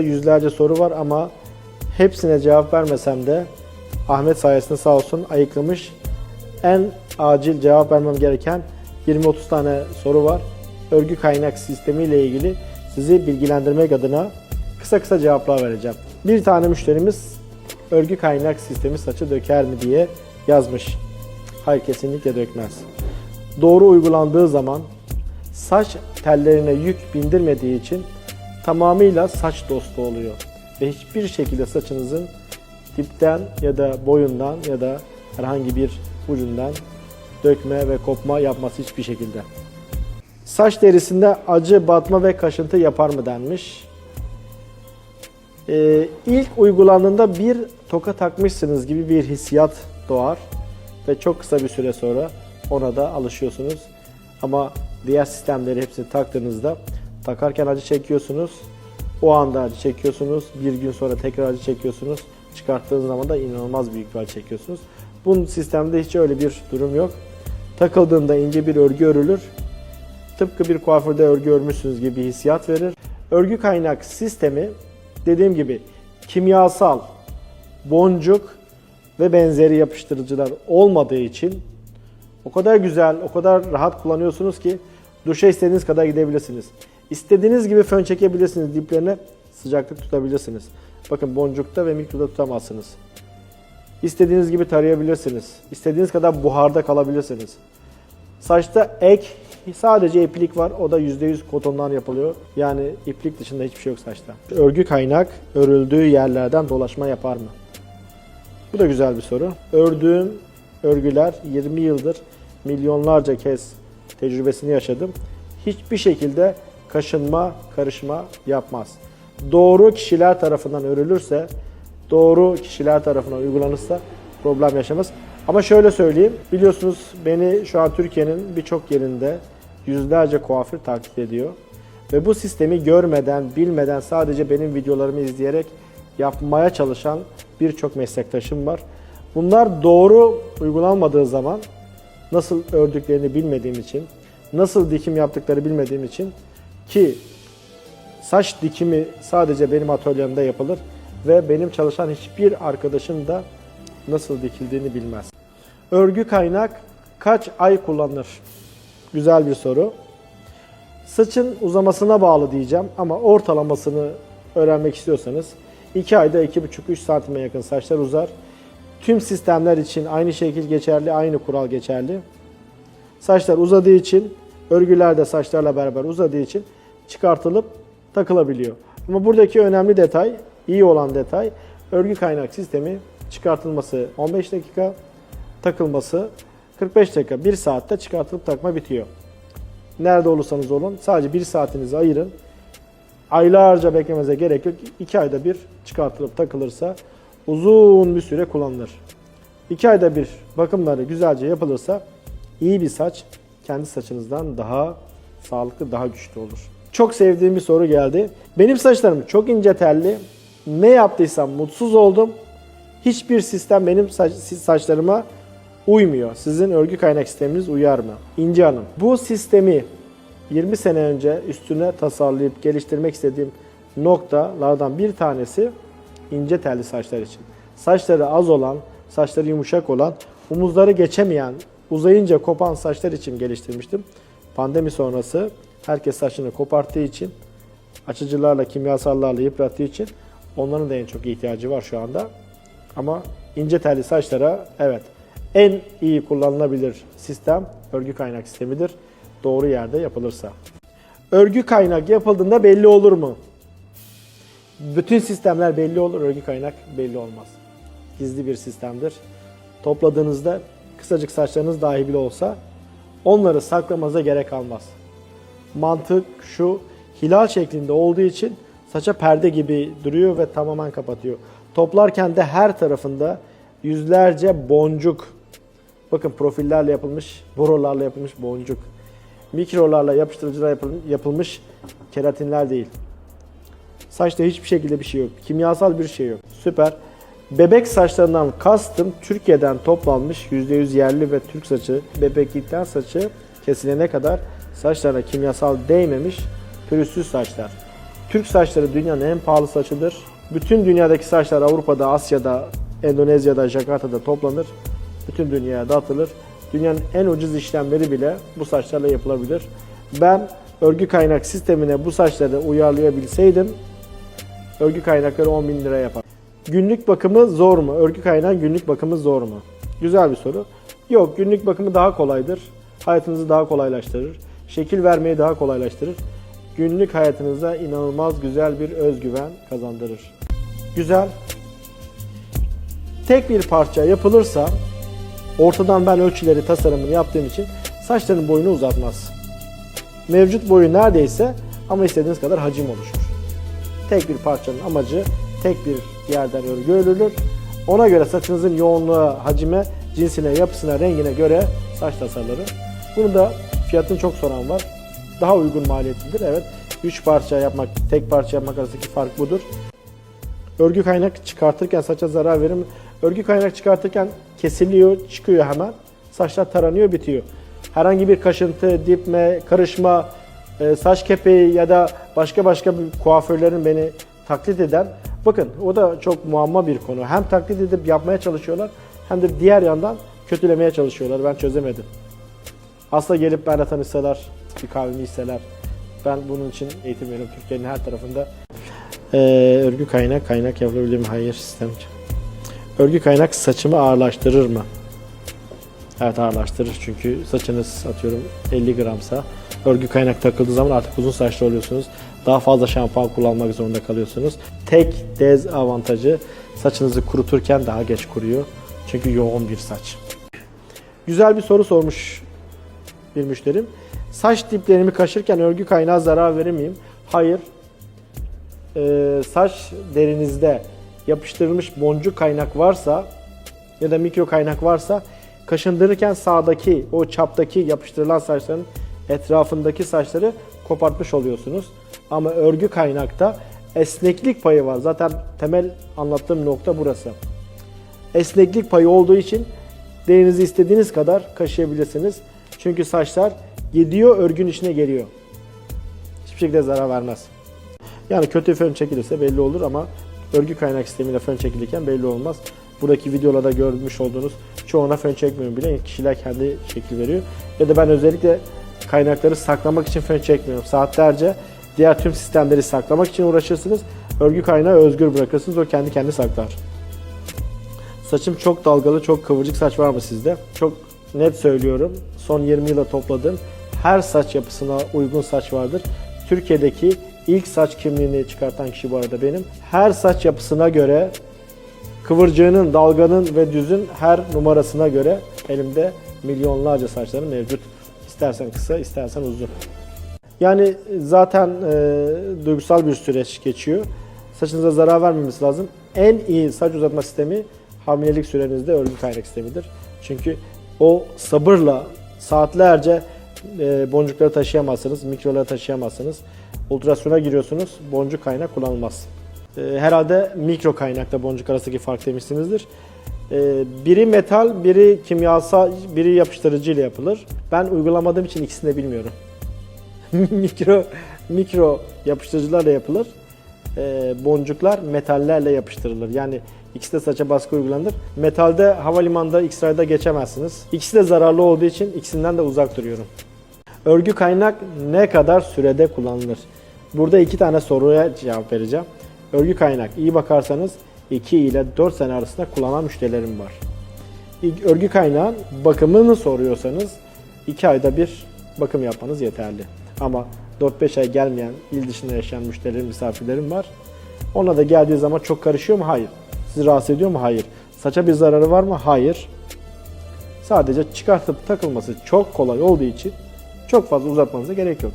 Yüzlerce soru var ama hepsine cevap vermesem de Ahmet sayesinde sağ olsun ayıklamış. En acil cevap vermem gereken 20-30 tane soru var. Örgü kaynak sistemi ile ilgili sizi bilgilendirmek adına kısa kısa cevaplar vereceğim. Bir tane müşterimiz örgü kaynak sistemi saçı döker mi diye yazmış. Hayır kesinlikle dökmez. Doğru uygulandığı zaman saç tellerine yük bindirmediği için tamamıyla saç dostu oluyor. Ve hiçbir şekilde saçınızın dipten ya da boyundan ya da herhangi bir ucundan dökme ve kopma yapması hiçbir şekilde. Saç derisinde acı, batma ve kaşıntı yapar mı denmiş. Ee, ilk uygulandığında bir toka takmışsınız gibi bir hissiyat doğar ve çok kısa bir süre sonra ona da alışıyorsunuz. Ama diğer sistemleri hepsini taktığınızda takarken acı çekiyorsunuz. O anda acı çekiyorsunuz. Bir gün sonra tekrar acı çekiyorsunuz. Çıkarttığınız zaman da inanılmaz büyük bir acı çekiyorsunuz. Bu sistemde hiç öyle bir durum yok. Takıldığında ince bir örgü örülür. Tıpkı bir kuaförde örgü örmüşsünüz gibi hissiyat verir. Örgü kaynak sistemi dediğim gibi kimyasal, boncuk ve benzeri yapıştırıcılar olmadığı için o kadar güzel, o kadar rahat kullanıyorsunuz ki duşa istediğiniz kadar gidebilirsiniz. İstediğiniz gibi fön çekebilirsiniz diplerine, sıcaklık tutabilirsiniz. Bakın boncukta ve mikroda tutamazsınız. İstediğiniz gibi tarayabilirsiniz. İstediğiniz kadar buharda kalabilirsiniz. Saçta ek sadece iplik var. O da %100 kotondan yapılıyor. Yani iplik dışında hiçbir şey yok saçta. Örgü kaynak örüldüğü yerlerden dolaşma yapar mı? Bu da güzel bir soru. Ördüğüm örgüler 20 yıldır milyonlarca kez tecrübesini yaşadım. Hiçbir şekilde kaşınma, karışma yapmaz. Doğru kişiler tarafından örülürse, doğru kişiler tarafından uygulanırsa problem yaşamaz. Ama şöyle söyleyeyim, biliyorsunuz beni şu an Türkiye'nin birçok yerinde yüzlerce kuaför takip ediyor. Ve bu sistemi görmeden, bilmeden sadece benim videolarımı izleyerek yapmaya çalışan birçok meslektaşım var. Bunlar doğru uygulanmadığı zaman nasıl ördüklerini bilmediğim için, nasıl dikim yaptıkları bilmediğim için ki saç dikimi sadece benim atölyemde yapılır ve benim çalışan hiçbir arkadaşım da nasıl dikildiğini bilmez. Örgü kaynak kaç ay kullanılır? Güzel bir soru. Saçın uzamasına bağlı diyeceğim ama ortalamasını öğrenmek istiyorsanız 2 ayda 2,5-3 santime yakın saçlar uzar. Tüm sistemler için aynı şekil geçerli, aynı kural geçerli. Saçlar uzadığı için, örgüler de saçlarla beraber uzadığı için çıkartılıp takılabiliyor. Ama buradaki önemli detay, iyi olan detay, örgü kaynak sistemi çıkartılması 15 dakika, takılması 45 dakika, 1 saatte çıkartılıp takma bitiyor. Nerede olursanız olun sadece 1 saatinizi ayırın. Aylarca beklemenize gerek yok. 2 ayda bir çıkartılıp takılırsa uzun bir süre kullanılır. 2 ayda bir bakımları güzelce yapılırsa iyi bir saç kendi saçınızdan daha sağlıklı, daha güçlü olur. Çok sevdiğim bir soru geldi. Benim saçlarım çok ince telli. Ne yaptıysam mutsuz oldum. Hiçbir sistem benim saç, saçlarıma uymuyor. Sizin örgü kaynak sisteminiz uyar mı? İnci Hanım, bu sistemi 20 sene önce üstüne tasarlayıp geliştirmek istediğim noktalardan bir tanesi ince telli saçlar için. Saçları az olan, saçları yumuşak olan, omuzları geçemeyen, uzayınca kopan saçlar için geliştirmiştim. Pandemi sonrası herkes saçını koparttığı için, açıcılarla, kimyasallarla yıprattığı için onların da en çok ihtiyacı var şu anda. Ama ince telli saçlara evet en iyi kullanılabilir sistem örgü kaynak sistemidir. Doğru yerde yapılırsa. Örgü kaynak yapıldığında belli olur mu? Bütün sistemler belli olur, örgü kaynak belli olmaz. Gizli bir sistemdir. Topladığınızda kısacık saçlarınız dahi bile olsa onları saklamanıza gerek kalmaz. Mantık şu, hilal şeklinde olduğu için saça perde gibi duruyor ve tamamen kapatıyor. Toplarken de her tarafında yüzlerce boncuk, bakın profillerle yapılmış, borularla yapılmış boncuk, mikrolarla yapıştırıcılar yapılmış keratinler değil. Saçta hiçbir şekilde bir şey yok. Kimyasal bir şey yok. Süper. Bebek saçlarından kastım Türkiye'den toplanmış %100 yerli ve Türk saçı, bebeklikten saçı kesilene kadar saçlarına kimyasal değmemiş pürüzsüz saçlar. Türk saçları dünyanın en pahalı saçıdır. Bütün dünyadaki saçlar Avrupa'da, Asya'da, Endonezya'da, Jakarta'da toplanır. Bütün dünyaya dağıtılır. Dünyanın en ucuz işlemleri bile bu saçlarla yapılabilir. Ben örgü kaynak sistemine bu saçları uyarlayabilseydim örgü kaynakları 10 bin lira yapar. Günlük bakımı zor mu? Örgü kaynağı günlük bakımı zor mu? Güzel bir soru. Yok günlük bakımı daha kolaydır. Hayatınızı daha kolaylaştırır. Şekil vermeyi daha kolaylaştırır. Günlük hayatınıza inanılmaz güzel bir özgüven kazandırır. Güzel. Tek bir parça yapılırsa ortadan ben ölçüleri tasarımını yaptığım için saçların boyunu uzatmaz. Mevcut boyu neredeyse ama istediğiniz kadar hacim oluşur. Tek bir parçanın amacı tek bir yerden örgü örülür. Ona göre saçınızın yoğunluğa, hacime, cinsine, yapısına, rengine göre saç tasarları. Bunu da fiyatını çok soran var. Daha uygun maliyetlidir. Evet. 3 parça yapmak, tek parça yapmak arasındaki fark budur. Örgü kaynak çıkartırken saça zarar verir mi? Örgü kaynak çıkartırken kesiliyor, çıkıyor hemen. Saçlar taranıyor, bitiyor. Herhangi bir kaşıntı, dipme, karışma, e, saç kepeği ya da başka başka bir kuaförlerin beni taklit eden bakın o da çok muamma bir konu. Hem taklit edip yapmaya çalışıyorlar hem de diğer yandan kötülemeye çalışıyorlar. Ben çözemedim. Aslında gelip benimle tanışsalar, bir kahvemi içseler. Ben bunun için eğitim veriyorum Türkiye'nin her tarafında. Ee, örgü kaynak, kaynak yapılabilir mi? Hayır sistem. Örgü kaynak saçımı ağırlaştırır mı? Evet ağırlaştırır çünkü saçınız atıyorum 50 gramsa örgü kaynak takıldığı zaman artık uzun saçlı oluyorsunuz. Daha fazla şampuan kullanmak zorunda kalıyorsunuz. Tek dezavantajı saçınızı kuruturken daha geç kuruyor. Çünkü yoğun bir saç. Güzel bir soru sormuş bir müşterim. Saç diplerimi kaşırken örgü kaynağı zarar verir miyim? Hayır. Ee, saç derinizde yapıştırılmış boncuk kaynak varsa ya da mikro kaynak varsa kaşındırırken sağdaki o çaptaki yapıştırılan saçların etrafındaki saçları kopartmış oluyorsunuz. Ama örgü kaynakta esneklik payı var. Zaten temel anlattığım nokta burası. Esneklik payı olduğu için derinizi istediğiniz kadar kaşıyabilirsiniz. Çünkü saçlar gidiyor örgün içine geliyor. Hiçbir şekilde zarar vermez. Yani kötü fön çekilirse belli olur ama örgü kaynak sistemiyle fön çekilirken belli olmaz. Buradaki videolarda görmüş olduğunuz çoğuna fön çekmiyorum bile. Kişiler kendi şekil veriyor. Ya da ben özellikle kaynakları saklamak için fön çekmiyorum. Saatlerce diğer tüm sistemleri saklamak için uğraşırsınız. Örgü kaynağı özgür bırakırsınız. O kendi kendi saklar. Saçım çok dalgalı, çok kıvırcık saç var mı sizde? Çok net söylüyorum. Son 20 yılda topladığım her saç yapısına uygun saç vardır. Türkiye'deki ilk saç kimliğini çıkartan kişi bu arada benim. Her saç yapısına göre kıvırcığının, dalganın ve düzün her numarasına göre elimde milyonlarca saçlarım mevcut. İstersen kısa, istersen uzun. Yani zaten e, duygusal bir süreç geçiyor. Saçınıza zarar vermemesi lazım. En iyi saç uzatma sistemi hamilelik sürenizde örgü kaynak sistemidir. Çünkü o sabırla saatlerce e, boncukları taşıyamazsınız, mikroları taşıyamazsınız. Ultrasyona giriyorsunuz, boncuk kaynak kullanılmaz. E, herhalde mikro kaynakta boncuk arasındaki fark demişsinizdir. E, biri metal, biri kimyasal, biri yapıştırıcı ile yapılır. Ben uygulamadığım için ikisini de bilmiyorum. mikro mikro yapıştırıcılarla yapılır. Boncuklar metallerle yapıştırılır. Yani ikisi de saça baskı uygulanır. Metalde havalimanında X-ray'da geçemezsiniz. İkisi de zararlı olduğu için ikisinden de uzak duruyorum. Örgü kaynak ne kadar sürede kullanılır? Burada iki tane soruya cevap vereceğim. Örgü kaynak iyi bakarsanız 2 ile 4 sene arasında kullanan müşterilerim var. Örgü kaynağın bakımını soruyorsanız 2 ayda bir bakım yapmanız yeterli. Ama 4-5 ay gelmeyen, il dışında yaşayan müşterilerim, misafirlerim var. Ona da geldiği zaman çok karışıyor mu? Hayır. Sizi rahatsız ediyor mu? Hayır. Saça bir zararı var mı? Hayır. Sadece çıkartıp takılması çok kolay olduğu için çok fazla uzatmanıza gerek yok.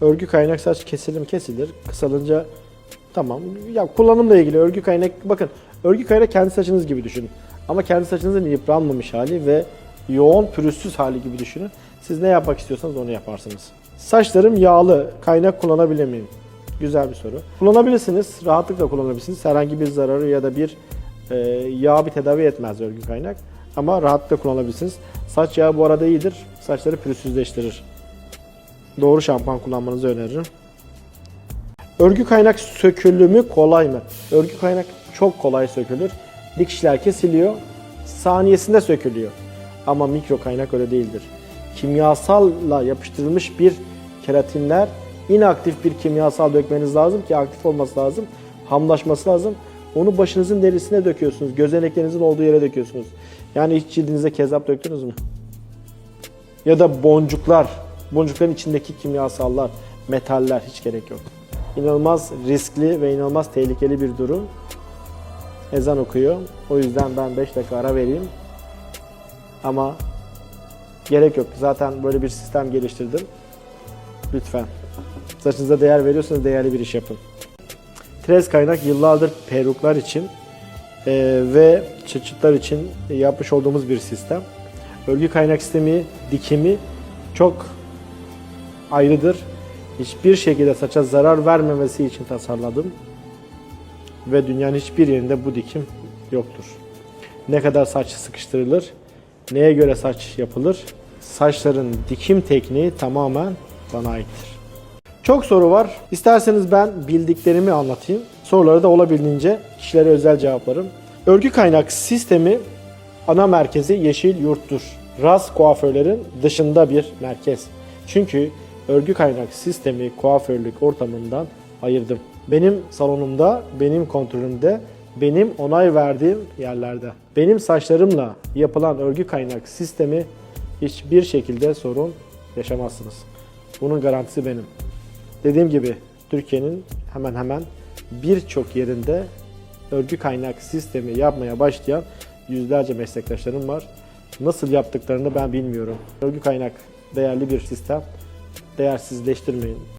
Örgü kaynak saç kesilir mi? Kesilir. Kısalınca tamam. Ya kullanımla ilgili örgü kaynak bakın örgü kaynak kendi saçınız gibi düşünün. Ama kendi saçınızın yıpranmamış hali ve yoğun pürüzsüz hali gibi düşünün. Siz ne yapmak istiyorsanız onu yaparsınız. Saçlarım yağlı. Kaynak kullanabilir miyim? Güzel bir soru. Kullanabilirsiniz. Rahatlıkla kullanabilirsiniz. Herhangi bir zararı ya da bir e, yağ bir tedavi etmez örgü kaynak. Ama rahatlıkla kullanabilirsiniz. Saç yağı bu arada iyidir. Saçları pürüzsüzleştirir. doğru şampuan kullanmanızı öneririm. Örgü kaynak sökülümü kolay mı? Örgü kaynak çok kolay sökülür. Dikişler kesiliyor, saniyesinde sökülüyor. Ama mikro kaynak öyle değildir. Kimyasalla yapıştırılmış bir keratinler, inaktif bir kimyasal dökmeniz lazım ki aktif olması lazım, hamlaşması lazım. Onu başınızın derisine döküyorsunuz, gözeneklerinizin olduğu yere döküyorsunuz. Yani hiç cildinize kezap döktünüz mü? Ya da boncuklar, boncukların içindeki kimyasallar, metaller hiç gerek yok. İnanılmaz riskli ve inanılmaz tehlikeli bir durum. Ezan okuyor. O yüzden ben 5 dakika ara vereyim. Ama gerek yok. Zaten böyle bir sistem geliştirdim. Lütfen. Saçınıza değer veriyorsanız değerli bir iş yapın. Trez kaynak yıllardır peruklar için eee, ve çıçıtlar için yapmış olduğumuz bir sistem. Örgü kaynak sistemi, dikimi çok ayrıdır. Hiçbir şekilde saça zarar vermemesi için tasarladım. Ve dünyanın hiçbir yerinde bu dikim yoktur. Ne kadar saç sıkıştırılır, neye göre saç yapılır, saçların dikim tekniği tamamen bana aittir. Çok soru var. İsterseniz ben bildiklerimi anlatayım. Soruları da olabildiğince kişilere özel cevaplarım. Örgü kaynak sistemi ana merkezi Yeşil Yurt'tur. Ras kuaförlerin dışında bir merkez. Çünkü örgü kaynak sistemi kuaförlük ortamından ayırdım. Benim salonumda, benim kontrolümde, benim onay verdiğim yerlerde. Benim saçlarımla yapılan örgü kaynak sistemi hiçbir şekilde sorun yaşamazsınız. Bunun garantisi benim. Dediğim gibi Türkiye'nin hemen hemen birçok yerinde örgü kaynak sistemi yapmaya başlayan yüzlerce meslektaşlarım var. Nasıl yaptıklarını ben bilmiyorum. Örgü kaynak değerli bir sistem. Değersizleştirmeyin.